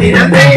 tirando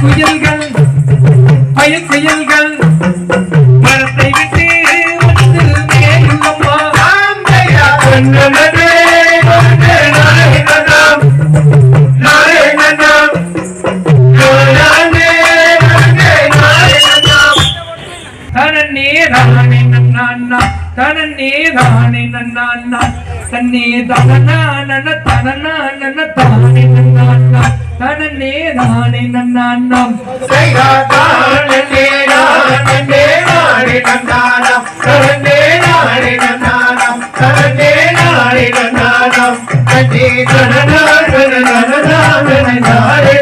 புயல்கள் பயன் செயல்கள் மரத்தை விட்டு வந்து மேலும்மா தனன்னே தானே நன்னா தனன்னே தானே நன்னா தன்னே தனனா நன தனனா நன தானே నాడి నన్నాన్నం నండే నాడి నన్నానం నండే నాడి నన్నానం నండే నాడి నన్నానం నండే నన్నానం నండే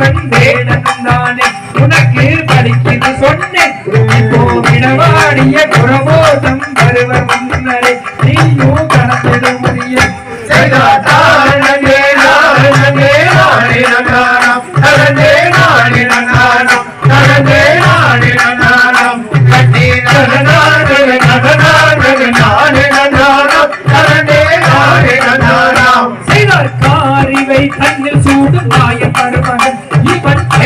தலைவன் வேடன் தானே. உனக்கு படிக்கிறது சொன்னேன் இப்போ விடவாடிய குரபோதம் வருவ முன்னரே. நீயும் கடத்திட முடியும். நடந்தே நாடி நாடம் நடந்தே நாடி நாடம் கட்டி நடனாடு நடனாடு நாடு நாடம் நடந்தே நாடி நாடாம் செய்தார் தன்னில் சூடும் மாய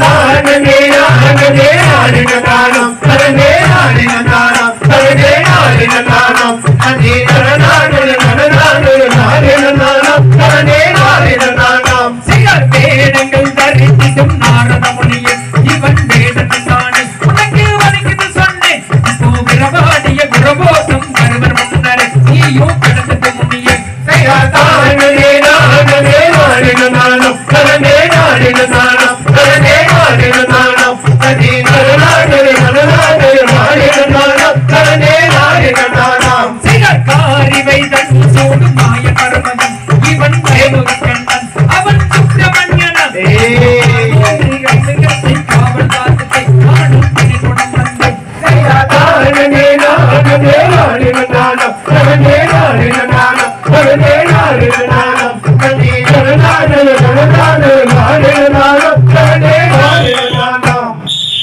தாரணே ஆனதே ஆடின தானம் பரனே ஆடின தானம் பரனே ஆடின தானம் அதே தரணாடு நடனாடு நாடின தானம் தரணே ஆடின நான